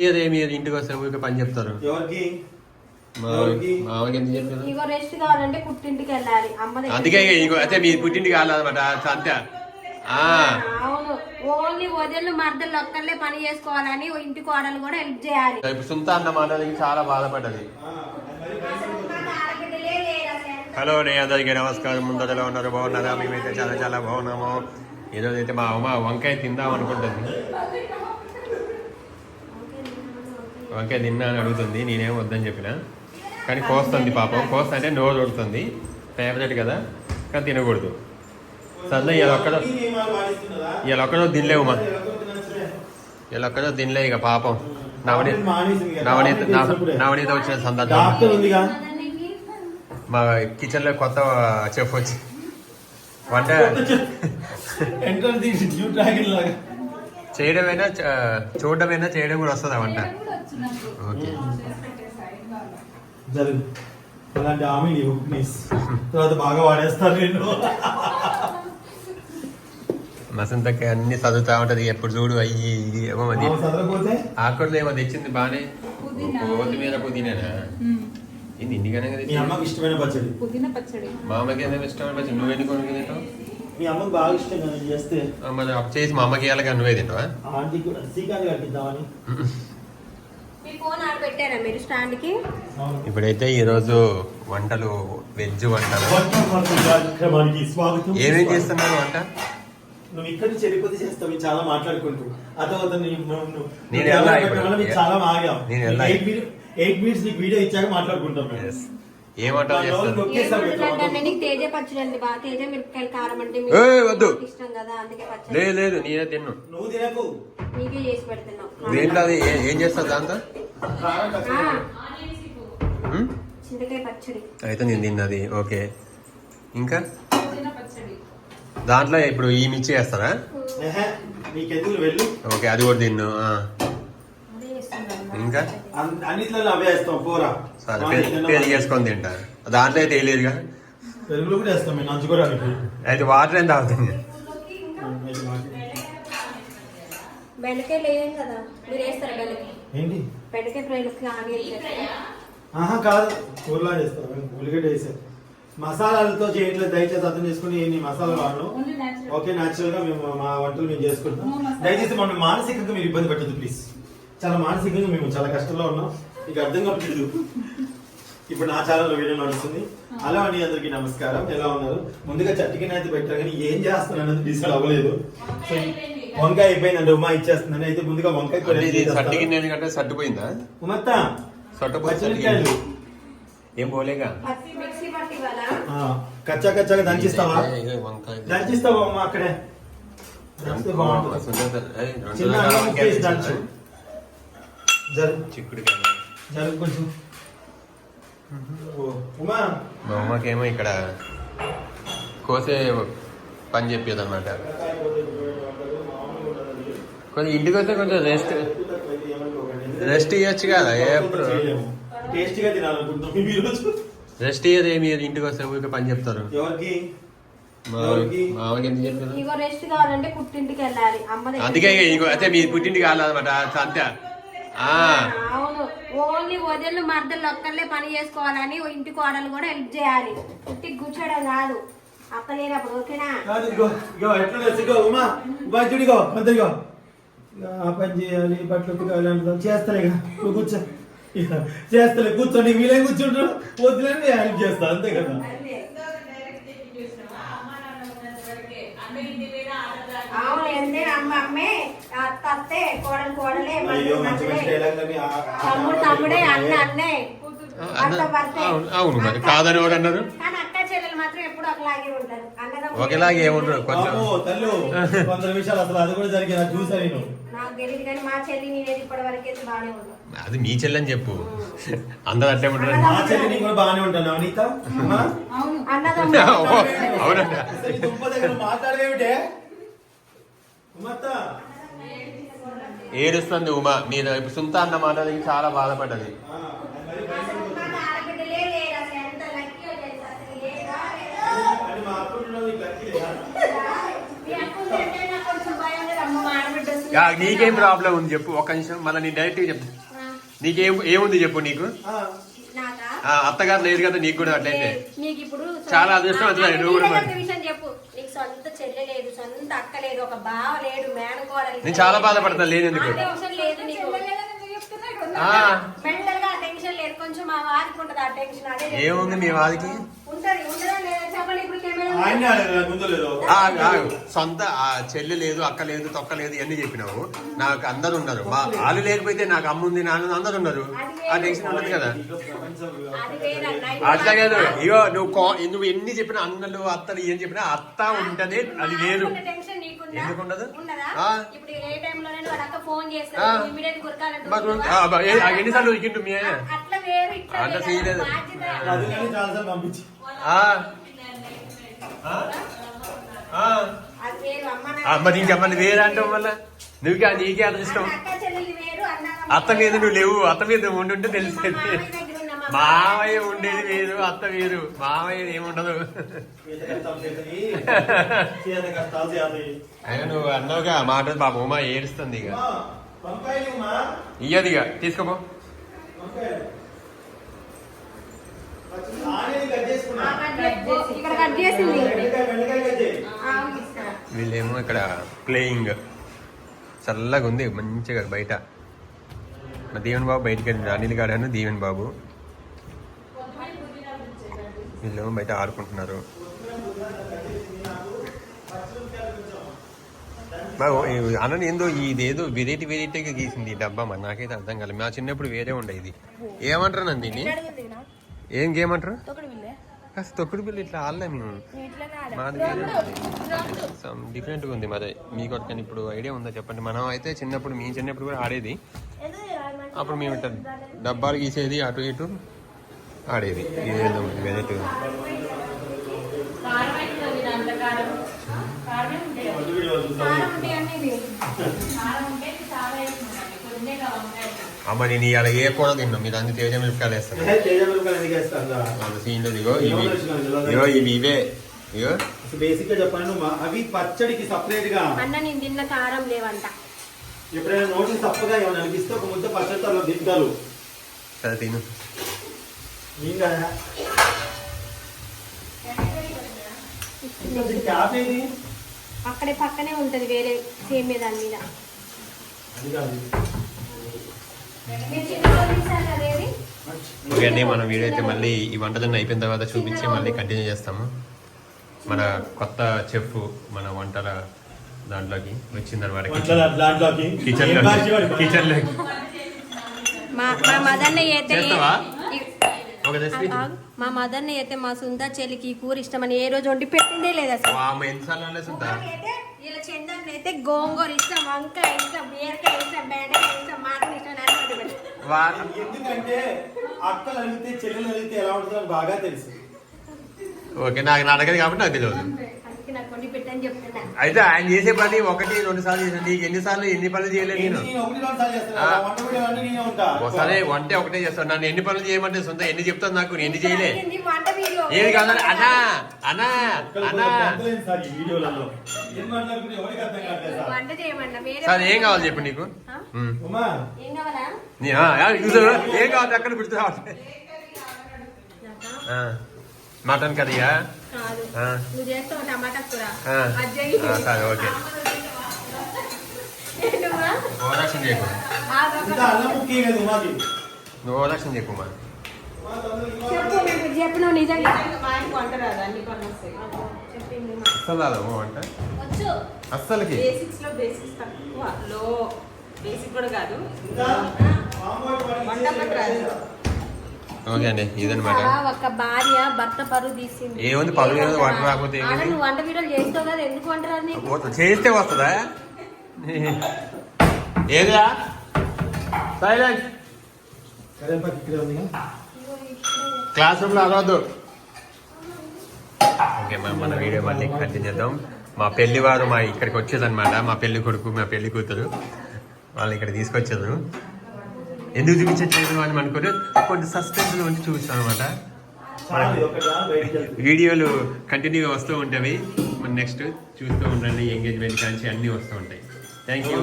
ఏమి ఇంటికి వస్తే పని చెప్తారు? ఎవరికి? రెస్ట్ కావాలంటే పుట్టింటికి వెళ్ళాలి. అమ్మ అందుకే ఇగో అయితే మీ పుట్టింటికి కాలేదన్నమాట అంతే ఆ. అవును. ఓన్లీ వదిలు మర్దలు ఒక్కర్లే పని చేసుకోవాలని ఓ ఇంటి కోడలు కూడా హెల్ప్ చేయాలి. ఇప్పుడు సుంత అన్నమాట అది చాలా బాధపడ్డది. హలో నేను అందరికీ నమస్కారం. ముందర ఎలా ఉన్నారు బాగున్నారా? మేమైతే చాలా చాలా బాగున్నాము. ఈరోజు అయితే మా అమ్మ వంకాయ తిందాం అనుకుంటుంది. వంకాయ తిన్నా అని అడుగుతుంది నేనేం వద్దని చెప్పిన. కానీ కోస్తుంది పాపం. కోస్తా అంటే నోరు కొడుతుంది ఫేవరెట్ కదా. కానీ తినకూడదు. సర్లే ఇలా ఒక్కడో? ఇలా ఒక్కడో తినలేవు మా. ఇలా ఒక్కడో తినలే ఇక పాపం. నవనీత. నవనీత. నవనీత వచ్చిన సందర్భం. మా కిచెన్లో కొత్త చెఫ్ వచ్చి వంట చేయడమైనా చూడడమైనా చేయడం కూడా వస్తుందా వంట? ఓకే. జరుగు అలాంటి ఆమె నీ ప్లీజ్. తర్వాత బాగా వాడేస్తారు నేను. మసంతకి అన్ని చదువుతా ఉంటది. ఎప్పుడు చూడు అయ్యి ఇది ఏమో అది ఆకులు ఏమో తెచ్చింది బానే. కొత్తిమీర పుదీనా ఇది ఇంటికనే కదా ఇష్టమైన పచ్చడి. పుదీనా పచ్చడి. మా అమ్మకి ఏదైనా ఇష్టం పచ్చి నువ్వు ఎన్ని కొనుక్కు తింటావు? మీ అమ్మకి బాగా ఇష్టం కదా చేస్తే? మరి అప్పు చేసి మా అమ్మకి ఇవ్వాలి కానీ నువ్వే తింటావా? ఆంటీకి కూడా శ్రీకాంత్ కట్టిద్దామని మీ ఫోన్ ఆడ పెట్టారా మీరు స్టాండ్కి ఇప్పుడైతే ఈరోజు వంటలు వెజ్ వంటలు. కార్యక్రమానికి స్వాగతం. ఏమేం చేస్తున్నారు వంట? నువ్వు ఇక్కడ నుంచి వెళ్ళిపోతే చేస్తావు చాలా మాట్లాడుకుంటూ. అదో అదో నీ- నువ్వు- నువ్వు- నేను చాలా ఆగాం నేను? ఎయిట్ మినిట్ ఎయిట్ మినిట్స్ నీకు వీడియో ఇచ్చాక మాట్లాడుకుంటాం తేజ పచ్చడి తేజ మిరపకాయల కారం అంటే వద్దు. ఇష్టం కదా అందుకే పచ్చడి. లేదు లేదు నేనే తిన్ను. నువ్వు తినకు. నీకే చేసి పెడుతున్నావు దేంట్లో అది? ఏ- చేస్తావు దాంతో? చింతకాయ పచ్చడి. అయితే నేను తిన్నది. ఓకే. ఇంకా? దాంట్లో ఇప్పుడు ఈ మిర్చి వేస్తారా? ఓకే అది కూడా తిన్ను. ఆ. అదే చేస్తున్నాను. ఇంకా? అన్- అన్నిట్లలో అవే వేస్తాం పోరా. సరే మా పెరుగు ఇంట్లో పెరుగు వేసుకొని తింటా దాంట్లో అయితే వేయలేదుగా పెరుగులో కూడా వేస్తాం మేము నంచుకోవడానికి. అయితే వాటర్ ఏం తాగుతుంది బెండకాయలు వేయం కదా మీరు వేస్తారా బెండకాయ? ఏంటి? బెండకాయ ఫ్రైలకి ఆనియన్ చేస్తారా? ఆహా కాదు. కూరలా చేస్తాం మేము ఉల్లిగడ్డ వేసాం. మసాలాలతో చేయట్లేదు దయచేసి అర్థం చేసుకుని ఎన్ని మసాలా న్యాచురల్ ఓకే న్యాచురల్గా మేము మా వంటలు మేము చేసుకుంటాం. దయచేసి మమ్మల్ని మానసికంగా మీరు ఇబ్బంది పెట్టద్దు ప్లీజ్. చాలా మానసికంగా మేము చాలా కష్టంలో ఉన్నాం. మీకు అర్థం కావట్లేదు. ఇప్పుడు నా ఛానల్ వీడియో నడుస్తుంది. హలో అండి అందరికీ నమస్కారం. ఎలా ఉన్నారు? ముందుగా చట్టికని అయితే పెట్టారు కానీ ఏం చేస్తాను అనేది డిసైడ్ అవ్వలేదు. సో వంకాయ అయిపోయిందండి ఉమా ఇచ్చేస్తుందని అయితే ముందుగా వంకాయ కూర అంటే ఇది చేసేస్తాను. సట్టు గిన్నె ఎందుకంటే సట్టుపోయిందా ఉమత్త సొట్టపోయి పచ్చిమిరపకాయలు ఏం పోలేగా? కచ్చా కచ్చాగా దంచిస్తావా? దంచిస్తావా అమ్మ అక్కడే? దంచితే జరుగు కొంచెం. ఉమా. మా అమ్మకేమో ఇక్కడ కోసే పని చెప్పేది అనమాట కొంచెం ఇంటికి వస్తే కొంచెం రెస్ట్ రెస్ట్ ఇవ్వచ్చు కదా ఎప్పుడు టేస్టీగా తినాలనుకుంటున్నాం మేము ఈరోజు రెస్ట్ ఇయ్యదు ఏమి ఇంటికి వస్తే ఊరికే పని చెప్తారు. ఎవరికి? అందుకే ఇక ఇగో అయితే మీ పుట్టింటికి కాలేదన్నమాట అంతే. అవును. ఓన్లీ వదిలు మర్దలు ఒక్కర్లే పని చేసుకోవాలని ఓ ఇంటి కోడలు కూడా హెల్ప్ చేయాలి. పుట్టికి కూర్చోడం కాదు. ఓకేనా? ఉమా మంత్రిగో పని చేయాలి బట్టలు ఉతకాలి నువ్వు కూర్చో. చేస్తలే కూర్చో. నీకు వీలే కూర్చుంటారు వద్దులేని హెల్ప్ చేస్తా అంతే కదా. అవును ఎందే అమ్మ అమ్మే. అత్త అత్తే కోడలు కోడలే అయ్యో మనుషులు మంచి మంచి మనుషులే. డైలాగులని ఆ- ఆ- తమ్ముడు తమ్ముడే అన్న అన్నే. అన్న- అత్త భర్తే. అవును అవును మరి కాదని ఎవరు అన్నారు? కానీ అక్క చెల్లెలు మాత్రం ఎప్పుడు ఒకలాగే ఉంటారు. అన్నదమ్ములు ఒకేలాగే ఏముండరు కొంచెం. తల్లు కొంత విషయాలు అసలు అది కూడా జరిగింది అది చూసా నేను. నాకు తెలియదు కానీ మా చెల్లి నేనేది ఇప్పటి వరకు అయితే బాగానే ఉంటాను అది మీ చెల్లని చెప్పు. అందరు అట్లే ఉంటారు. మా చెల్లి కూడా బాగానే ఉంటాను అనిత. అమ్మా అవును అన్నదమ్ములు అవునంట అసలు ఈ దుంప దగ్గర మాట్లాడేమిటే ఉమ్మత్త ఏడుస్తుంది ఉమా మీరు ఇప్పుడు సుంత అన్న మాట విని చాలా బాధపడ్డది ఆ, మరి అసలు మా ఆడబిడ్డలే లేరు అసలు ఎంత లక్కీ తెలుసా అసలు లేదా లేదా? అని మా అప్పుడు నీకు ప్రాబ్లం ఉంది చెప్పు. ఒక నిమిషం. మళ్ళీ నేను డైరెక్ట్ చెప్తా. ఆ, నీకేం ఏముంది చెప్పు నీకు? అత్తగారు లేదు కదా నీకు కూడా అట్లయితే. ఇప్పుడు చాలా అదృష్టం అది నువ్వు కూడా నీకే మరి. ఒక విషయం చెప్పు నీకు సొంత చెల్లె లేదు సొంత అక్క లేదు ఒక బావ లేడు మేనకోడలు నేను చాలా బాధపడతాను, లేదు ఎందుకు? టెన్షన్ లేదు నీకు. టెన్షన్ లేదు కొంచెం మా వారికి ఉంటది ఆ టెన్షన్ అదే. ఏముంది మీ వాదికి ఉంటది ఉంటదా. సొంత ఆ చెల్లి లేదు అక్క లేదు తొక్క లేదు ఇవన్నీ చెప్పినావు. నాకు అందరు ఉన్నారు. మా వాళ్ళు లేకపోతే నాకు అమ్మ ఉంది నాన్న అందరు ఉన్నారు. ఆ టెన్షన్ ఉండదు కదా. అట్లా కాదు ఇగో నువ్వు నువ్వు ఎన్ని చెప్పినా అన్నలు అత్తలు ఏం చెప్పినా అత్త ఉంటది అది నీకుందా? ఎందుకు ఉండదు? ఎన్నిసార్లు ఇచ్చిండు మీ? అట్లా ఆ? ఆ. అది వేరు మరి అంటావు మళ్ళా? నువ్వుకే నీకే వేరు అన్న అత్త మీద నువ్వు లేవు అత్త మీద ఉండుంటే మా తెలిసేది మామయ్య మా మావయ్య ఉండేది వేరు అత్త వేరు. మావయ్య ఏముండదు. అయినా నువ్వు అన్నావుగా మాట పాప ఉమా ఏడుస్తుంది ఇక. అమ్మా, వంకాయలు అమ్మా, ఇయ్యది ఇక తీసుకోపో వంకాయలు. ఆనియన్ కట్ చేసుకున్నా. ఆ, కట్ చేసి- ఇక్కడ కట్ చేసింది బెండకాయ బెండకాయ కట్ చేయి. ఆ, తీసుకురా. వీళ్ళేమో ఇక్కడ ప్లేయింగ్. చల్లగా ఉంది మంచిగా బయట. మా దీవెన్ బాబు బయటికి వెళ్ళింది అనిల్ గాడాను దీవెన్ బాబు. వీళ్ళేమో బయట ఆడుకుంటున్నారు. బాబు అన్న ఏందో ఇదేదో వెరైటీ వెరైటీగా గీసింది ఈ డబ్బా మరి. నాకైతే అర్థం కాలేదు. మా చిన్నప్పుడు వేరే ఉండేది. ఏమంటారు నంది దీన్ని? ఏం గేమ్ అంటారు? కాస్త తొక్కుడు బిల్లు ఇట్లా ఆడలే మేము. మాది సమ్ డిఫరెంట్గా ఉంది మాది. మీకు ఒకటి ఇప్పుడు ఐడియా ఉందా చెప్పండి. మనం అయితే చిన్నప్పుడు మేము చిన్నప్పుడు కూడా ఆడేది. అప్పుడు మేము ఇట్లా డబ్బాలు గీసేది అటు ఇటు ఆడేది. ఇదేదో. కారం. అమ్మ నేను ఇవాళ ఏ కూర తిన్నా మీరు అన్ని తేజ మిరపకాయలు వేస్తాను సీన్లో ఇగో ఇవి ఇగో ఇవి ఇవే. ఇగో. బేసిక్గా చెప్పాను అవి పచ్చడికి సపరేట్గా అన్న నేను తిన్న కారం లేవంట. ఎప్పుడైనా నోటి తప్పగా ఏమైనా అనిపిస్తే ఒక ముద్ద పచ్చడి తర్వాత తింటారు. సరే తిను. ఏం కదా? ఇంకా దీనికి క్యాప్ ఏది? అక్కడే పక్కనే ఉంటది వేరే సేమ్ దాని మీద. అది కాదు మీరు చిన్నగా తీశారు కదా ఏది? ఓకే అండి మన వీడియో అయితే మళ్ళీ ఈ వంటలన్నీ అయిపోయిన తర్వాత చూపించి మళ్ళీ కంటిన్యూ చేస్తాము మన కొత్త చెఫ్ మన వంటల దాంట్లోకి వచ్చిందనమాట వంటల దాంట్లోకి కిచెన్? కిచెన్లోకి మా మా మదర్ని అయితే. మా మదర్ని అయితే మా సుందా చెల్లికి ఈ కూర ఇష్టమని ఏ రోజు వండి పెట్టిందే లేదు అసలు ఇలా అయితే గోంగూర ఇష్టం వంకాయ ఇష్టం బీరకాయ ఇష్టం బెండకాయ ఇష్టం మాకు ఎందుకంటే? అక్కలు అడిగితే చెల్లెలు అడిగితే ఎలా ఉంటుందో నాకు బాగా తెలుసు. ఓకే నాకు నా దగ్గర కాబట్టి నాకు తెలియదు. అందుకే నాకు వండి పెట్టని చెప్తున్నా. అయితే ఆయన చేసే పని ఒకటి రెండు సార్లు చేసాను నీకు ఎన్నిసార్లు ఎన్ని పనులు చేయలేదు నేను. నేను ఒకటి రెండు సార్లు చేస్తాను ఆ. వంట వీడియో అన్నీ నేనే ఉంటా. ఒకసారి వంటే ఒకటే చేస్తాను. నన్ను ఎన్ని పనులు చేయమంటే సొంత ఎన్ని చెప్తాను నాకు నేను ఎన్ని చేయలే. అడిగింది వంట వీడియో. ఏది కాదు అన్నా అన్నా అక్కలు అన్నా. కూడా పొందలేను సార్ ఏం మాట్లాడుకుంటే ఎవరికి అర్థం కావట్లేదు సార్? వంట చేయమన్నా వేరే సార్ ఏం కావాలి చెప్పు నీకు? ఏం కావాలి అక్కడ గుర్తు మటన్ కర్రీయా నువ్వు సరే ఓకే ఓవరాక్షన్ చేయకు నువ్వు ఓవరాక్షన్ చేయకు మా చెప్పు నిజంగా అస్సలు రాదు అంట అస్సలకి బేసిక్స్లో బేసిక్స్ తక్కువ. లో బేసిక్ కూడా కాదు. రాదు. ఓకే అండి ఒక భార్య భర్త పరువు తీసింది. ఏముంది పరువు ఏముంది, వంట రాకపోతే ఏమిటి? ఆడ నువ్వు వంట వీడియోలు చేస్తావు కదా ఎందుకు వంట రాదు నీకు? ఓ- చేస్తే వస్తుందా? ఏదిరా? సైలెంట్. క్లాస్ రూమ్లో అరవద్దు ఓకే మా మన వీడియో మళ్ళీ కంటిన్యూ చేద్దాం. మా పెళ్ళి వారు మా ఇక్కడికి వచ్చేదన్నమాట. మా పెళ్ళి కొడుకు మా పెళ్ళి కూతురు. వాళ్ళు ఇక్కడ తీసుకొచ్చారు. ఎందుకు చూపించట్లేదు అని అనుకుంటే కొన్ని సస్పెన్స్లో ఉంచి చూపిస్తాం అనమాట వీడియోలు కంటిన్యూగా వస్తూ ఉంటాయి. నెక్స్ట్ చూస్తూ ఉండండి ఎంగేజ్మెంట్ కానీ అన్నీ వస్తూ ఉంటాయి. Thank you